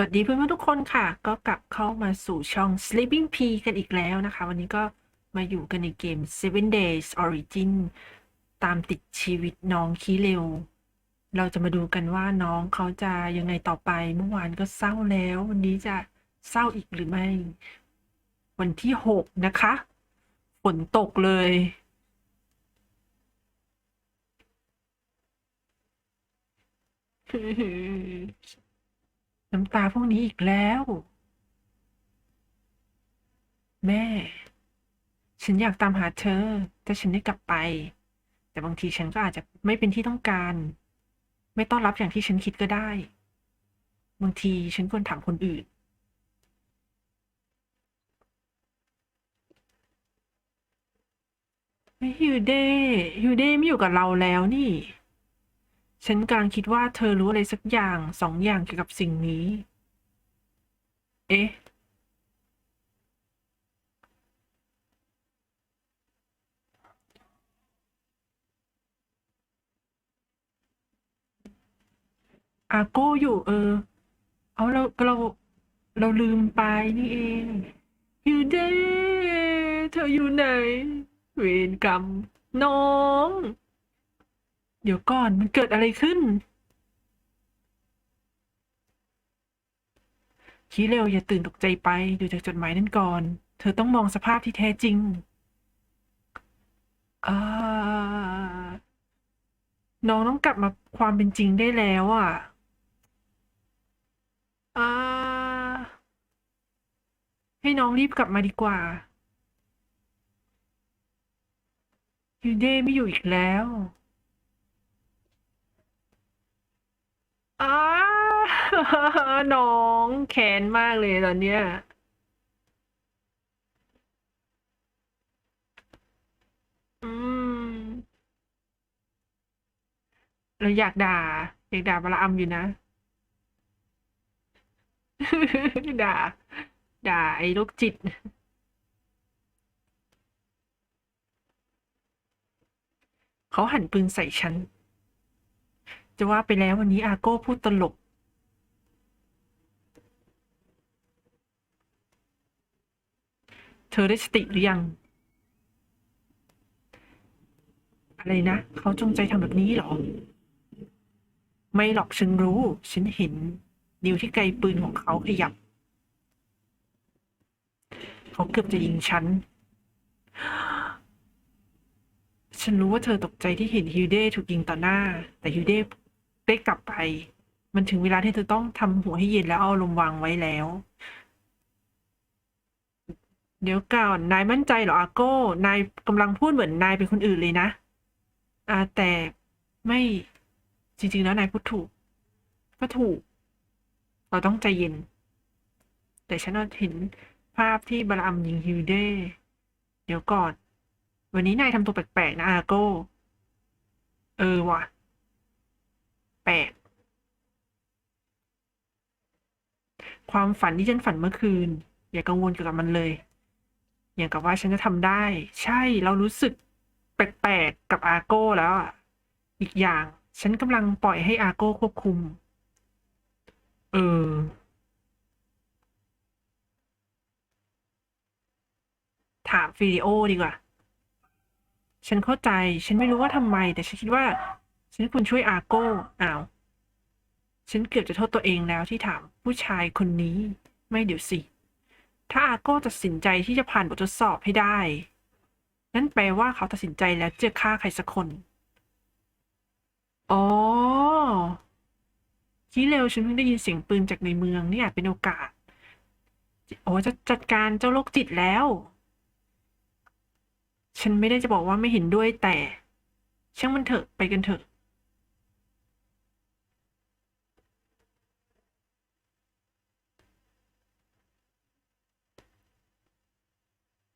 วัสดีเพื่อนๆทุกคนค่ะ ก็กลับเข้ามาสู่ช่อง Sleeping P กันอีกแล้วนะคะ วันนี้ก็มาอยู่กันในเกม Seven Days Origin ตามติดชีวิตน้องคีเร็ว เราจะมาดูกันว่าน้องเขาจะยังไงต่อไปเมื่อวานก็เศร้าแล้ว วันนี้จะเศร้าอีกหรือไม่ วันที่หกนะคะฝนตกเลย น้ำตาพวกนี้อีกแล้ว แม่ ฉันอยากตามหาเธอ แต่ฉันได้กลับไป แต่บางทีฉันก็อาจจะไม่เป็นที่ต้องการ ไม่ต้อนรับอย่างที่ฉันคิดก็ได้ บางทีฉันควรถามคนอื่น ไม่ฮิวเดฮิวเดย์ไม่อยู่กับเราแล้วนี่ ฉันกำลังคิดว่าเธอรู้อะไรสักอย่างสองอย่างเกี่ยวกับสิ่งนี้ เอ๊ะ อาโก้อยู่ เออ เอาเราเราเราลืมไปนี่เองฮิวเด้เธออยู่ไหน เวรกรรมน้อง ดี๋ยวก่อนมันเกิดอะไรขึ้น คิเร็วอย่าตื่นตกใจไปดูจากจดหมายนั่นก่อน เธอต้องมองสภาพที่แท้จริงอ่าน้องต้องกลับมาความเป็นจริงได้แล้วอะอ่าให้น้องรีบกลับมาดีกว่ายูเดไม่อยู่อีกแล้ว อ้า น้องแค้นมากเลยตอนเนี้ย อืม เราอยากด่า อยากด่าบาลามอยู่นะ ด่า ด่าไอ้โรคจิต เขาหันปืนใส่ฉัน จะว่าไปแล้ววันนี้อาโก้พูดตลก เธอได้สติหรือยัง อะไรนะ เขาจงใจทำแบบนี้หรอ ไม่หรอกฉันรู้ ฉันเห็น นิ้วที่ไกลปืนของเขาขยับ เขาเกือบจะยิงฉัน ฉันรู้ว่าเธอตกใจที่เห็นฮิวเดถูกยิงต่อหน้า แต่ฮิวเด ได้กลับไป มันถึงเวลาที่เธอต้องทำหัวให้เย็นแล้วเอาลมวางไว้แล้ว เดี๋ยวก่อนนายมั่นใจเหรออาโก้ นายกำลังพูดเหมือนนายเป็นคนอื่นเลยนะอาแต่ไม่จริง ๆ แล้วนายพูดถูก ก็ถูก เราต้องใจเย็น แต่ฉันเห็นภาพที่บาลาอัมยิงฮิวเดเดี๋ยวก่อน วันนี้นายทำตัวแปลกๆนะอาโก้ เออว่ะ แปลกความฝันที่ฉันฝันเมื่อคืน อย่ากังวลเกี่ยวกับมันเลย อย่างกับว่าฉันจะทำได้ ใช่เรารู้สึกแปลกๆกับอาโก้แล้วอะอีกอย่าง ฉันกำลังปล่อยให้อาโก้ควบคุม เออถามฟิลิโอดีกว่า ฉันเข้าใจ ฉันไม่รู้ว่าทำไม แต่ฉันคิดว่า ฉันควรช่วยอาโก้อ้าว ฉันเกือบจะโทษตัวเองแล้วที่ถามผู้ชายคนนี้ ไม่เดี๋ยวสิ ถ้าอาโก้ตัดสินใจที่จะผ่านบททดสอบให้ได้ นั่นแปลว่าเขาตัดสินใจแล้วจะฆ่าใครสักคน อ๋อที่เร็วฉันเพิ่งได้ยินเสียงปืนจากในเมืองนี่อาจเป็นโอกาส โอ้จะจัดการเจ้าโรคจิตแล้ว ฉันไม่ได้จะบอกว่าไม่เห็นด้วยแต่ ช่างมันเถอะไปกันเถอะ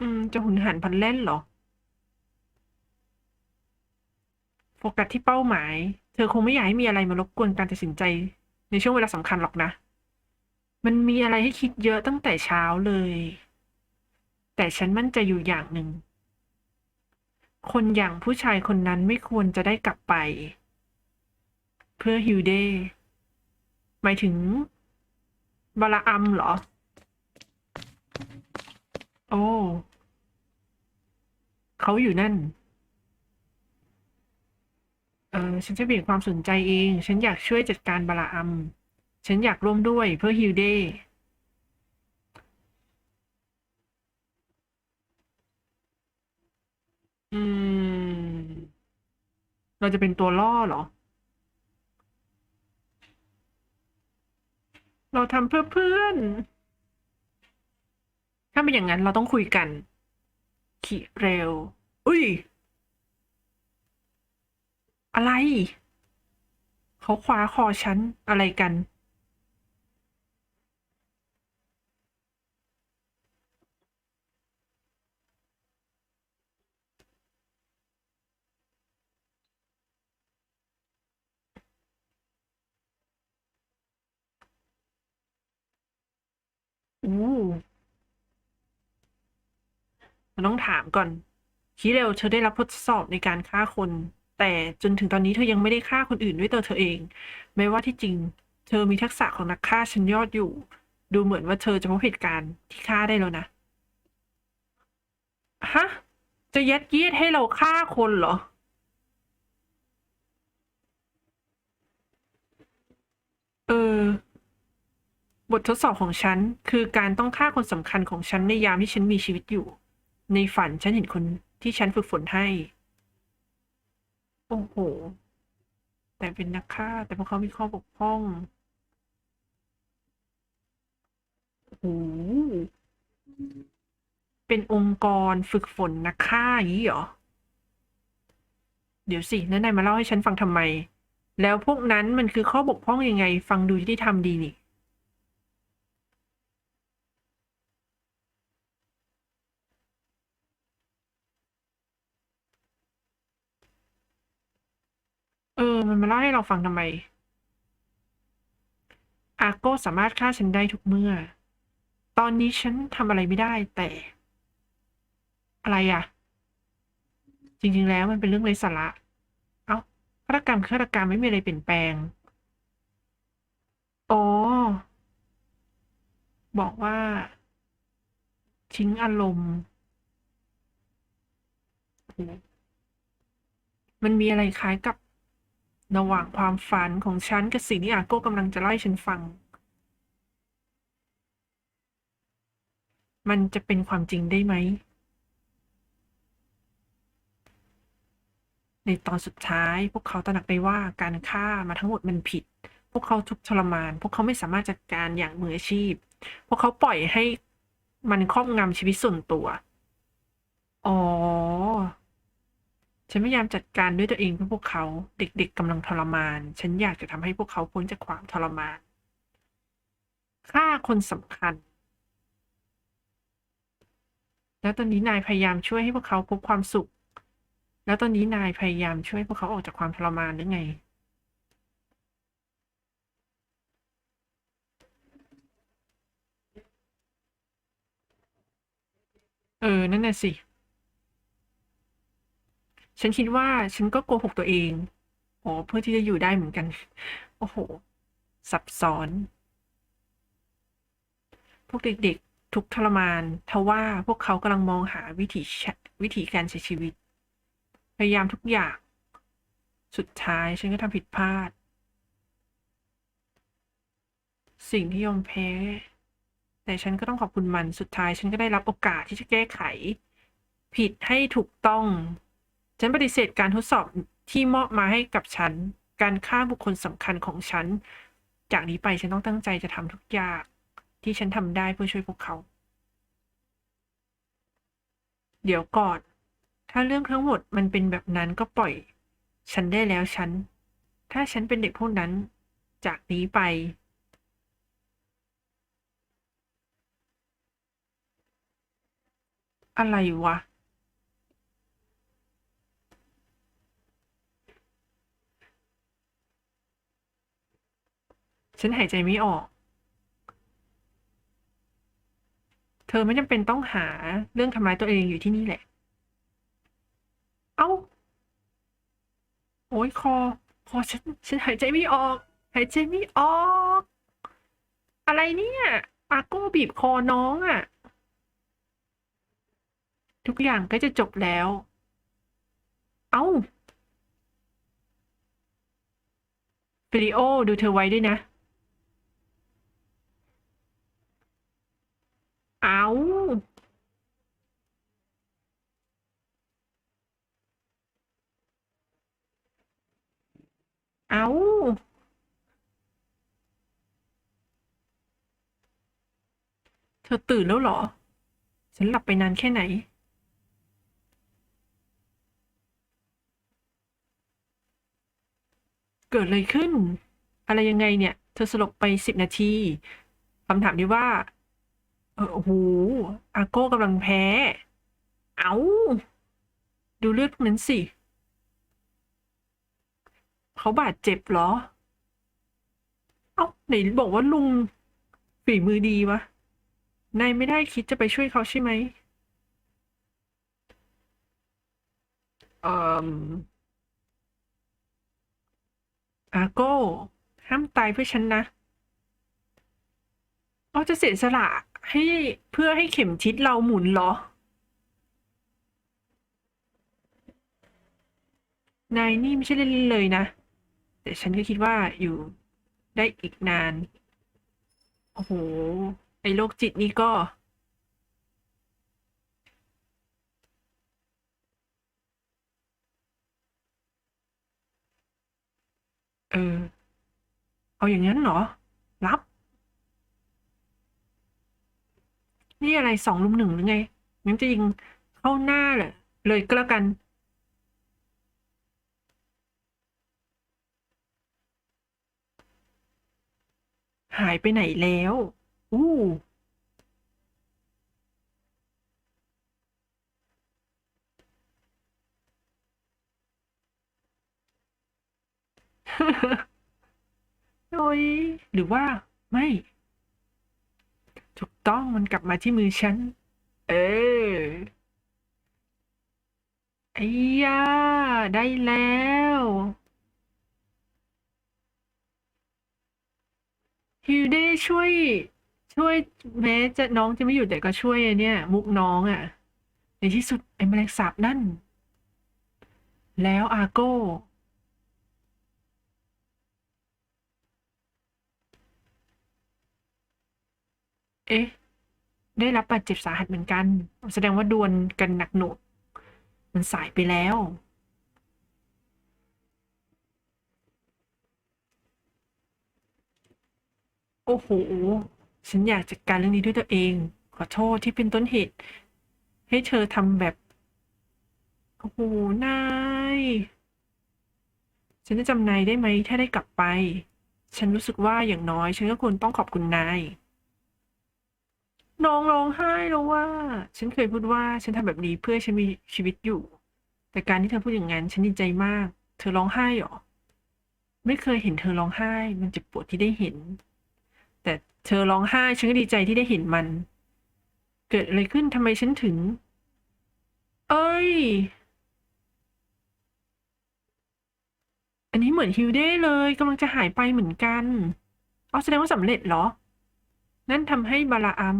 อืม จะหุนหันพันแล่นเหรอ โฟกัสที่เป้าหมาย เธอคงไม่อยากให้มีอะไรมารบกวนการตัดสินใจ ในช่วงเวลาสำคัญหรอกนะ มันมีอะไรให้คิดเยอะตั้งแต่เช้าเลย แต่ฉันมั่นใจอยู่อย่างหนึ่ง คนอย่างผู้ชายคนนั้นไม่ควรจะได้กลับไป เพื่อฮิวเดย์หมายถึงบาลาอัมเหรอ โอ้ เขาอยู่นั่น เออฉันจะเบี่ยงความสนใจเอง ฉันอยากช่วยจัดการบาลาอัม ฉันอยากร่วมด้วยเพื่อฮิลเดย์อืม เราจะเป็นตัวล่อเหรอ เราทำเพื่อเพื่อน ถ้าเป็นอย่างนั้นเราต้องคุยกัน ขี่เร็วอุ้ย อะไร เขาคว้าคอฉัน อะไรกัน อู้ ต้องถามก่อนคิเรลเธอได้รับทดสอบในการฆ่าคน แต่จนถึงตอนนี้เธอยังไม่ได้ฆ่าคนอื่นด้วยตัวเธอเอง แม้ว่าที่จริง เธอมีทักษะของนักฆ่าชั้นยอดอยู่ ดูเหมือนว่าเธอจะพบเหตุการณ์ที่ฆ่าได้แล้วนะฮะจะยัดเยียดให้เราฆ่าคนเหรอเออบททดสอบของฉัน คือการต้องฆ่าคนสำคัญของฉันในยามที่ฉันมีชีวิตอยู่ ในฝันฉันเห็นคนที่ฉันฝึกฝนให้ โอ้โห แต่เป็นนักฆ่า แต่พวกเขามีข้อบกพร่องโอ้โหเป็นองค์กรฝึกฝนนักฆ่าอย่างนี้เหรอ เดี๋ยวสิแล้วนายมาเล่าให้ฉันฟังทำไม แล้วพวกนั้นมันคือข้อบกพร่องยังไง ฟังดูยุติธรรมดีนี่ เออ มันมา เล่าให้เราฟังทำไม อาโก้สามารถฆ่าฉันได้ทุกเมื่อ ตอนนี้ฉันทำอะไรไม่ได้แต่ อะไรอะจริง ๆ แล้วมันเป็นเรื่องไร้สาระ เอ้าฆาตกรรมฆาตกรรมไม่มีอะไรเปลี่ยนแปลงอ๋อบอกว่า ทิ้งอารมณ์มันมีอะไรคล้ายกับ ระหว่างความฝันของฉันกับสิ่งที่อาโก้กำลังจะเล่าให้ฉันฟัง มันจะเป็นความจริงได้ไหม ในตอนสุดท้ายพวกเขาตระหนักได้ว่าการฆ่ามาทั้งหมดมันผิด พวกเขาทุกข์ทรมาน พวกเขาไม่สามารถจัดการอย่างมืออาชีพ พวกเขาปล่อยให้มันครอบงำชีวิตส่วนตัว อ๋อ ฉันพยายามจัดการด้วยตัวเองเพื่อพวกเขา เด็กๆกำลังทรมาน ฉันอยากจะทำให้พวกเขาพ้นจากความทรมานฆ่าคนสำคัญ แล้วตอนนี้นายพยายามช่วยให้พวกเขาพบความสุข แล้วตอนนี้นายพยายามช่วยพวกเขาออกจากความทรมานหรือไง เออ นั่นน่ะสิ ฉันคิดว่าฉันก็โกหกตัวเองอ๋อเพื่อที่จะอยู่ได้เหมือนกัน โอ้โห ซับซ้อน พวกเด็กๆ ทุกทรมานทว่าพวกเขากำลังมองหาวิถีวิถีการใช้ชีวิต พยายามทุกอย่าง สุดท้ายฉันก็ทำผิดพลาด สิ่งที่ยอมแพ้ แต่ฉันก็ต้องขอบคุณมัน สุดท้ายฉันก็ได้รับโอกาสที่จะแก้ไข ผิดให้ถูกต้อง ฉันปฏิเสธการทดสอบที่มอบมาให้กับฉัน การฆ่าบุคคลสำคัญของฉัน จากนี้ไปฉันต้องตั้งใจจะทำทุกอย่างที่ฉันทำได้เพื่อช่วยพวกเขา เดี๋ยวก่อน ถ้าเรื่องทั้งหมดมันเป็นแบบนั้นก็ปล่อย ฉันได้แล้วฉัน ถ้าฉันเป็นเด็กพวกนั้น จากนี้ไป อะไรวะ ฉันหายใจไม่ออก เธอไม่จำเป็นต้องหาเรื่องทำร้ายตัวเองอยู่ที่นี่แหละ เอ้า โอ้ยคอ คอฉัน ฉันหายใจไม่ออก หายใจไม่ออก อะไรเนี่ยอาโก้บีบคอน้องอะ่ะ ทุกอย่างก็จะจบแล้ว เอ้าฟิลิโอ ดูเธอไว้ด้วยนะ เอาเอาเธอตื่นแล้วเหรอ ฉันหลับไปนานแค่ไหน เกิดอะไรขึ้น อะไรยังไงเนี่ย เธอสลบไปสิบนาทีคำถามที่ว่า ออโอ้โหอาโก้กำลังแพ้ เอาดูเลือดพวกนั้นสิ เขาบาดเจ็บเหรอ เอ้าไหนบอกว่าลุงฝีมือดีวะ นายไม่ได้คิดจะไปช่วยเขาใช่ไหมเอ่ออาโก้ ห้ามตายเพื่อฉันนะ เราจะเสียสละ ให้เพื่อให้เข็มทิศเราหมุนเหรอ นายนี่ไม่ใช่เล่นเลยนะ แต่ฉันก็คิดว่าอยู่ได้อีกนาน โอ้โห ไอ้โรคจิตนี่ก็เออ เอาอย่างนั้นเหรอ รับ นี่อะไรสองลุมหนึ่งหรือไงงั้นจะยิงเข้าหน้าเลยเลยก็แล้วกันหายไปไหนแล้ว อู้ โอ้ยหรือว่าไม่ ถูกต้องมันกลับมาที่มือฉัน เออไอ้ยาได้แล้ว ฮิวเด้ช่วย ช่วยแม้จะน้องจะไม่อยู่แต่ก็ช่วยเนี่ย มุกน้องอะ่ะ ในที่สุดไอ้แมลงสาบนั่น แล้วอาโก้ เอ๊ะ ได้รับบาดเจ็บสาหัสเหมือนกัน แสดงว่าดวลกันหนักหน่วงมันสายไปแล้ว โอ้โห ฉันอยากจัดการเรื่องนี้ด้วยตัวเอง ขอโทษที่เป็นต้นเหตุ ให้เธอทำแบบ โอ้โห นาย ฉันจะจำนายได้ไหมถ้าได้กลับไป ฉันรู้สึกว่าอย่างน้อย ฉันก็ควรต้องขอบคุณนาย น้องร้องไห้แล้วว่า ฉันเคยพูดว่าฉันทำแบบนี้เพื่อฉันมีชีวิตอยู่ แต่การที่เธอพูดอย่างนั้นฉันดีใจมาก เธอร้องไห้เหรอ ไม่เคยเห็นเธอร้องไห้ มันเจ็บปวดที่ได้เห็น แต่เธอร้องไห้ฉันก็ดีใจที่ได้เห็นมัน เกิดอะไรขึ้นทำไมฉันถึง เอ้ย อันนี้เหมือนฮิวเด้เลยกำลังจะหายไปเหมือนกันอ๋อแสดงว่าสำเร็จเหรอ นั่นทำให้บาลาอัม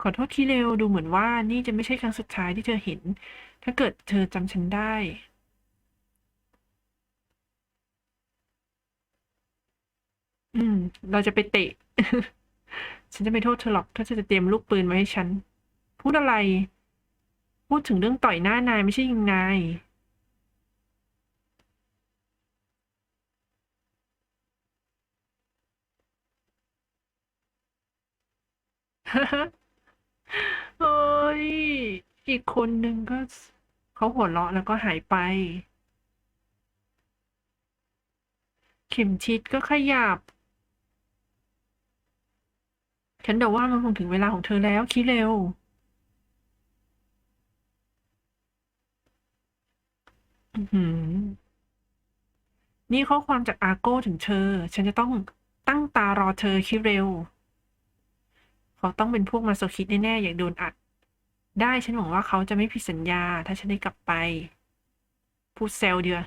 ขอโทษที่เร็วดูเหมือนว่านี่จะไม่ใช่ครั้งสุดท้ายที่เธอเห็น ถ้าเกิดเธอจำฉันได้ อืม เราจะไปเตะ ฉันจะไม่โทษเธอหรอก ถ้าเธอจะเตรียมลูกปืนไว้ให้ฉัน พูดอะไร พูดถึงเรื่องต่อยหน้านายไม่ใช่ยิงนายเอ้ยอีกคนหนึ่งก็เขาหัวเราะแล้วก็หายไป เข็มทิศก็ขยับ ฉันเดาว่ามันคงถึงเวลาของเธอแล้วคิดเร็ว อือหือนี่ข้อความจากอาโก้ถึงเธอ ฉันจะต้องตั้งตารอเธอคิดเร็ว เขาต้องเป็นพวกมาโซคิดแน่ๆ อยากโดนอัด ได้ฉันหวังว่าเขาจะไม่ผิดสัญญา ถ้าฉันได้กลับไป พูดเซลเดียว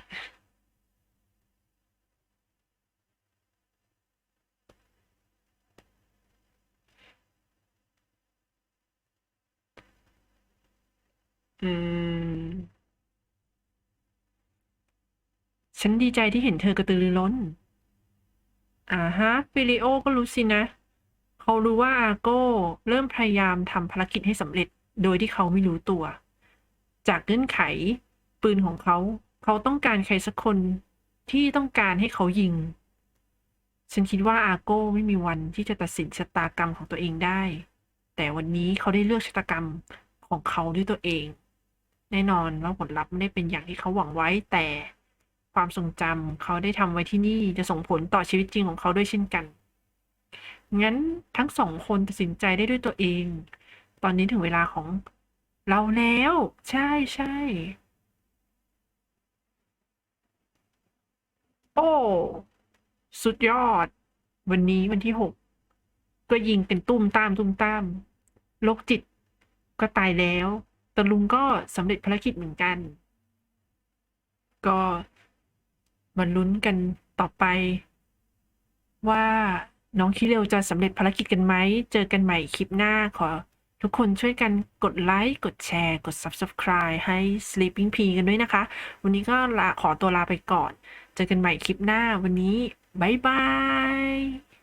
อืมฉันดีใจที่เห็นเธอกระตือรือร้น อ่าฮะฟิลิโอก็รู้สินะ เขารู้ว่าอาโก้เริ่มพยายามทำภารกิจให้สำเร็จ โดยที่เขาไม่รู้ตัว จากเงื่อนไข ปืนของเขา เขาต้องการใครสักคนที่ต้องการให้เขายิง ฉันคิดว่าอาโก้ไม่มีวันที่จะตัดสินชะตากรรมของตัวเองได้ แต่วันนี้เขาได้เลือกชะตากรรมของเขาด้วยตัวเอง แน่นอนว่าผลลัพธ์ไม่ได้เป็นอย่างที่เขาหวังไว้ แต่ความทรงจำเขาได้ทำไว้ที่นี่จะส่งผลต่อชีวิตจริงของเขาด้วยเช่นกัน งั้นทั้งสองคนตัดสินใจได้ด้วยตัวเอง ตอนนี้ถึงเวลาของเราแล้ว ใช่ใช่ โอ้ สุดยอด วันนี้วันที่หกก็ยิงเป็นตุ้มตามตุ้มตามโรคจิตก็ตายแล้วต่ลุงก็สำเร็จภารกิจเหมือนกัน ก็มาลุ้นกันต่อไป ว่าน้องคิเรวจะสำเร็จภารกิจกันไหม เจอกันใหม่คลิปหน้าขอ ทุกคนช่วยกันกดไลค์ กดแชร์ กด Subscribe ให้ Sleeping P กันด้วยนะคะ วันนี้ก็ลาขอตัวลาไปก่อน เจอกันใหม่คลิปหน้าวันนี้ บ๊ายบาย